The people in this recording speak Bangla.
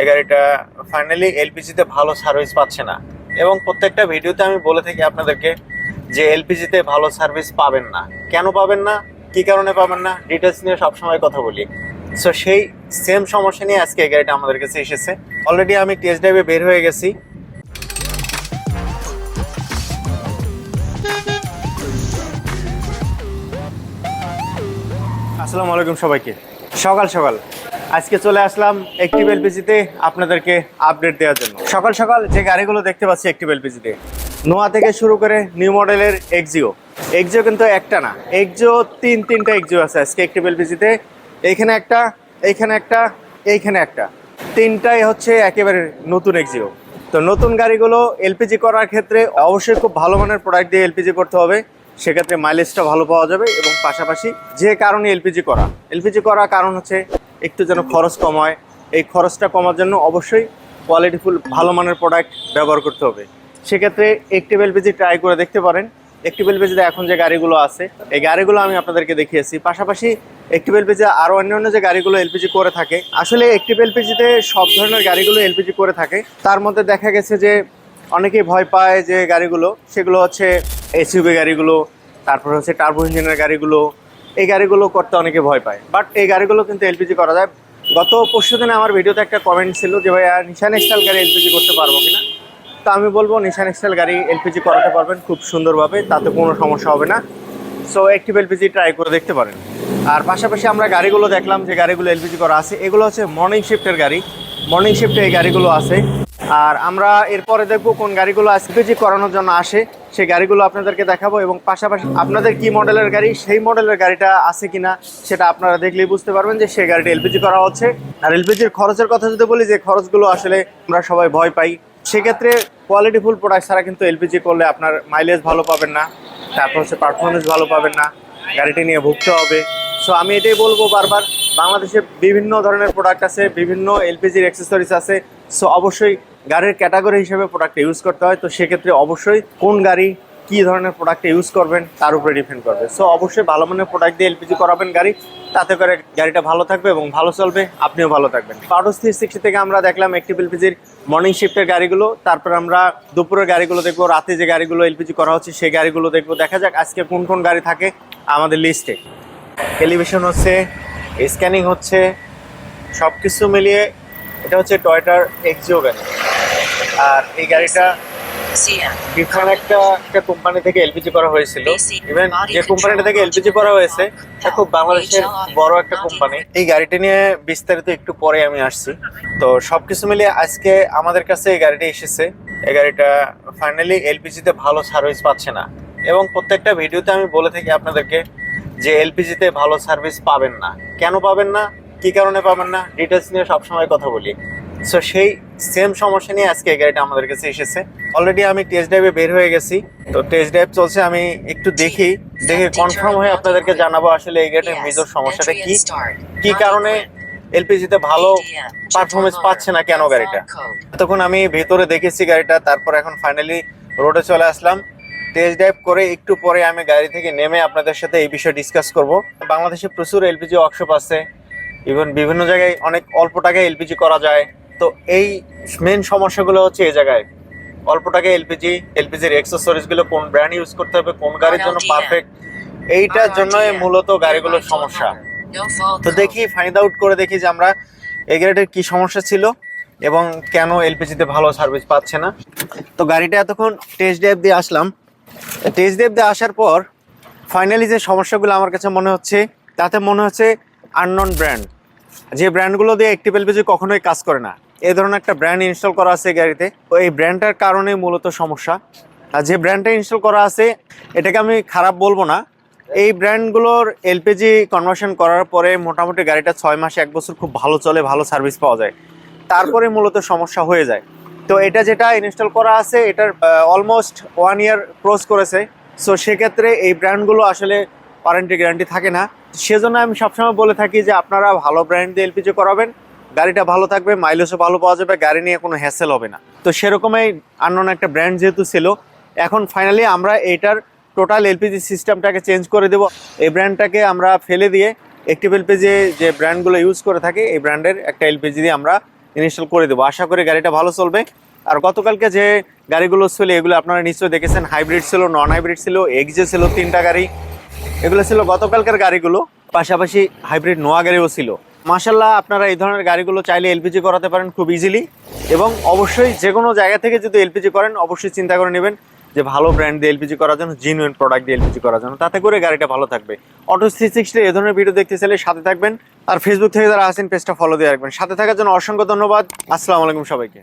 এই গাড়িটা ফাইনালি এলপিজিতে ভালো সার্ভিস পাচ্ছে না। এবং প্রত্যেকটা ভিডিওতে আমি বলে থাকি আপনাদেরকে যে এলপিজিতে ভালো সার্ভিস পাবেন না। কেন পাবেন না? কি কারণে পাবেন না? ডিটেলস নিয়ে সবসময় কথা বলি। সো সেই সেম সমস্যা নিয়ে আজকে এই গাড়িটা আমাদের কাছে এসেছে। অলরেডি আমি টেস্ট ড্রাইভে বের হয়ে গেছি। আসসালামু আলাইকুম সবাইকে। সকাল সকাল। আজকে চলে আসলাম একটিভ এলপিজিতে আপনাদেরকে আপডেট দেওয়ার জন্য। সকাল সকাল যে গাড়িগুলো দেখতে পাচ্ছি একটিভ এলপিজিতে নোয়া থেকে শুরু করে নিউ মডেলের এক্সিও এক্সিও কিন্তু একটা না এক্সিও তিন, তিনটা এক্সিও আছে আজকে একটিভ এলপিজিতে এইখানে একটা এইখানে একটা এইখানে একটা। তিনটাই হচ্ছে একেবারে নতুন এক্সিও তো নতুন গাড়িগুলো এলপিজি করার ক্ষেত্রে অবশ্যই খুব ভালো মানের প্রোডাক্ট দিয়ে এলপিজি করতে হবে। সেক্ষেত্রে মাইলেজটা ভালো পাওয়া যাবে এবং পাশাপাশি যে কারণে এলপিজি করা। এলপিজি করার কারণ হচ্ছে একটু যেন খরচ কম হয়, এই খরচটা কমার জন্য অবশ্যই কোয়ালিটিফুল ভালো মানের প্রোডাক্ট ব্যবহার করতে হবে। সেক্ষেত্রে একটিভ এলপিজি ট্রাই করে দেখতে পারেন একটিভ এলপিজিতে এখন যে গাড়িগুলো আছে, এই গাড়িগুলো আমি আপনাদেরকে দেখিয়েছি। পাশাপাশি একটিভ এলপিজি আরও অন্যান্য যে গাড়িগুলো এলপিজি করে থাকে, আসলে একটিভ এলপিজিতে সব ধরনের গাড়িগুলো এলপিজি করে থাকে, তার মধ্যে দেখা গেছে যে অনেকেই ভয় পায় যে গাড়িগুলো, সেগুলো হচ্ছে এসইউবি গাড়িগুলো, তারপর হচ্ছে টার্বো ইঞ্জিনের গাড়িগুলো এই গাড়িগুলো করতে অনেকে ভয় পায়। বাট এই গাড়িগুলো কিন্তু এলপিজি করা যায়। গত পরশু আমার ভিডিওতে একটা কমেন্ট ছিল যে, ভাইয়া নিশান স্টাইল গাড়ি এলপিজি করতে পারব কিনা? তো আমি বলব নিশান স্টাইল গাড়ি এলপিজি করাতে পারবেন খুব সুন্দরভাবে, তাতে কোনো সমস্যা হবে না। সো একটিভ এলপিজি ট্রাই করে দেখতে পারেন। আর পাশাপাশি আমরা গাড়িগুলো দেখলাম যে, গাড়িগুলো এলপিজি করা আছে। এগুলো হচ্ছে মর্নিং শিফটের গাড়ি। মর্নিং শিফটে এই গাড়িগুলো আছে। আর আমরা এরপরে দেখব কোন গাড়িগুলো এলপিজি করানোর জন্য আসে। সেই গাড়িগুলো আপনাদেরকে দেখাবো এবং পাশাপাশি আপনাদের কি মডেলের গাড়ি, সেই মডেলের গাড়িটা আছে কিনা সেটা আপনারা দেখলেই বুঝতে পারবেন যে সেই গাড়িটা এলপিজি করা হচ্ছে। আর এলপিজির খরচের কথা যদি বলি, যে খরচগুলো আসলে আমরা সবাই ভয় পাই, সেক্ষেত্রে কোয়ালিটি কোয়ালিটিফুল প্রোডাক্ট ছাড়া কিন্তু এলপিজি করলে আপনার মাইলেজ ভালো পাবেন না, তারপর হচ্ছে পারফরমেন্স ভালো পাবেন না, গাড়িটি নিয়ে ভুগতে হবে। সো আমি এটাই বলব বারবার, বাংলাদেশে বিভিন্ন ধরনের প্রোডাক্ট আছে, বিভিন্ন এলপিজির অ্যাক্সেসরিজ আছে। সো অবশ্যই গাড়ির ক্যাটাগরি হিসেবে প্রোডাক্ট ইউজ করতে হয়, তো সেক্ষেত্রে অবশ্যই কোন গাড়ি কি ধরনের প্রোডাক্ট ইউজ করবেন তার উপরে ডিপেন্ড করবে। সো অবশ্যই ভালো মানের প্রোডাক্ট দিয়ে এলপিজি করাবেন গাড়ি, তাতে করে গাড়িটা ভালো থাকবে এবং ভালো চলবে, আপনিও ভালো থাকবেন। পাউডার থ্রি সিক্সটি থেকে আমরা দেখলাম একটিভ এলপিজির মর্নিং শিফটের গাড়িগুলো, তারপর আমরা দুপুরের গাড়িগুলো দেখব, রাতে যে গাড়িগুলো এলপিজি করা হচ্ছে সেই গাড়িগুলো দেখব। দেখা যাক আজকে কোন কোন গাড়ি থাকে আমাদের লিস্টে টেলিভিশন হচ্ছে স্ক্যানিং হচ্ছে সব কিছু মিলিয়ে এটা হচ্ছে টয়টার এক্সিও গাড়ি আর এই গাড়িটা ডিফারেন্ট একটা একটা কোম্পানি থেকে এলপিজি করা হয়েছিল। ইভেন যে কোম্পানিটা থেকে এলপিজি করা হয়েছে খুব বাংলাদেশের বড় একটা কোম্পানি এই গাড়িটা নিয়ে বিস্তারিত একটু পরে আমি আসছি। তো সবকিছু মিলিয়ে আজকে আমাদের কাছে এই গাড়িটা এসেছে। এই গাড়িটা ফাইনালি এলপিজিতে ভালো সার্ভিস পাচ্ছে না। এবং প্রত্যেকটা ভিডিওতে আমি বলে থাকি আপনাদেরকে যে এলপিজিতে ভালো সার্ভিস পাবেন না। কেন পাবেন না? কি কারণে পাবেন না? ডিটেলস নিয়ে সবসময় কথা বলি। সো সেই সেম সমস্যা নিয়ে আজকে এই গাড়িটা আমাদের কাছে এসেছে। অলরেডি আমি টেস্ট ড্রাইভে বের হয়ে গেছি। তো টেস্ট ড্রাইভ চলছে আমি একটু দেখি দেখে কনফার্ম হয়ে আপনাদেরকে জানাব আসলে এই গাড়িটার মেজর সমস্যাটা কি। কি কারণে এলপিজিতে ভালো পারফরমেন্স পাচ্ছে না কেন গাড়িটা? তখন আমি ভেতরে দেখেছি গাড়িটা তারপর এখন ফাইনালি রোডে চলে আসলাম। টেস্ট ড্রাইভ করে একটু পরে আমি গাড়ি থেকে নেমে আপনাদের সাথে এই বিষয়ে ডিসকাস করব। বাংলাদেশে প্রচুর এলপিজি ওয়ার্কশপ আছে। ইভেন বিভিন্ন জায়গায় অনেক অল্প টাকায় এলপিজি করা যায়। তো এই মেন সমস্যাগুলো হচ্ছে এই জায়গায়। অল্প টাকায় এলপিজি এলপিজির এক্সেসরিজগুলো কোন ব্র্যান্ড ইউজ করতে হবে কোন গাড়ির জন্য পারফেক্ট এইটার জন্যই মূলত গাড়িগুলোর সমস্যা। তো দেখি ফাইন্ড আউট করে দেখি যে আমরা এই গাড়িটার কি সমস্যা ছিল এবং কেন এলপিজিতে ভালো সার্ভিস পাচ্ছে না। তো গাড়িটা এতক্ষণ টেস্ট ড্রাইভ দিয়ে আসলাম। টেস্ট ড্রাইভ দিয়ে আসার পর ফাইনালি যে সমস্যাগুলো আমার কাছে মনে হচ্ছে তাতে মনে হচ্ছে আননন ব্র্যান্ড যে ব্র্যান্ডগুলো দিয়ে একটিভ এলপিজি কখনোই কাজ করে না। এই ধরনের একটা ব্র্যান্ড ইনস্টল করা আছে গাড়িতে। তো এই ব্র্যান্ডটার কারণে মূলত সমস্যা। আর যে ব্র্যান্ডটা ইনস্টল করা আছে, এটাকে আমি খারাপ বলব না। এই ব্র্যান্ডগুলোর এলপিজি কনভার্সন করার পরে মোটামুটি গাড়িটা ছয় মাস, এক বছর খুব ভালো চলে, ভালো সার্ভিস পাওয়া যায়। তারপরে মূলত সমস্যা হয়ে যায়। তো এটা যেটা ইনস্টল করা আছে, এটার অলমোস্ট ওয়ান ইয়ার ক্রস করেছে। সো সেক্ষেত্রে এই ব্র্যান্ডগুলো আসলে ওয়ারেন্টি গ্যারান্টি থাকে না। সেজন্য আমি সবসময় বলে থাকি যে আপনারা ভালো ব্র্যান্ড দিয়ে এলপিজি করাবেন। গাড়িটা ভালো থাকবে মাইলেজও ভালো পাওয়া যাবে, গাড়ি নিয়ে কোনো হ্যাসেল হবে না। তো সেরকমই আননোন একটা ব্র্যান্ড যেহেতু ছিল, এখন ফাইনালি আমরা এটার টোটাল এলপিজি সিস্টেমটাকে চেঞ্জ করে দেব। এই ব্র্যান্ডটাকে আমরা ফেলে দিয়ে একটিভ এলপিজি যে ব্র্যান্ডগুলো ইউজ করে থাকি, এই ব্র্যান্ডের একটা এলপিজি দিয়ে আমরা ইনস্টল করে দেবো। আশা করি গাড়িটা ভালো চলবে। আর গতকালকে যে গাড়িগুলো ছিল, এগুলো আপনারা নিশ্চয়ই দেখেছেন হাইব্রিড ছিল নন হাইব্রিড ছিল এক্সে ছিল তিনটা গাড়ি। এগুলো ছিল গতকালকার গাড়িগুলো, পাশাপাশি হাইব্রিড নোয়া গাড়িও ছিল। মাসাল্লাহ আপনারা এই ধরনের গাড়িগুলো চাইলে এলপিজি করাতে পারেন খুব ইজিলি এবং অবশ্যই যে কোনো জায়গা থেকে যদি এলপিজি করেন, অবশ্যই চিন্তা করে নেবেন যে ভালো ব্র্যান্ড দিয়ে এলপিজি করার জন্য জিনুইন প্রোডাক্ট দিয়ে এলপিজি করার জন্য। তাতে করে গাড়িটা ভালো থাকবে। অটো থ্রি সিক্সটি এই ধরনের ভিডিও দেখতে চাইলে সাথে থাকবেন। আর ফেসবুক থেকে যারা আসেন পেজটা ফলো দিয়ে রাখবেন। সাথে থাকার জন্য অসংখ্য ধন্যবাদ। আসসালামু আলাইকুম সবাইকে।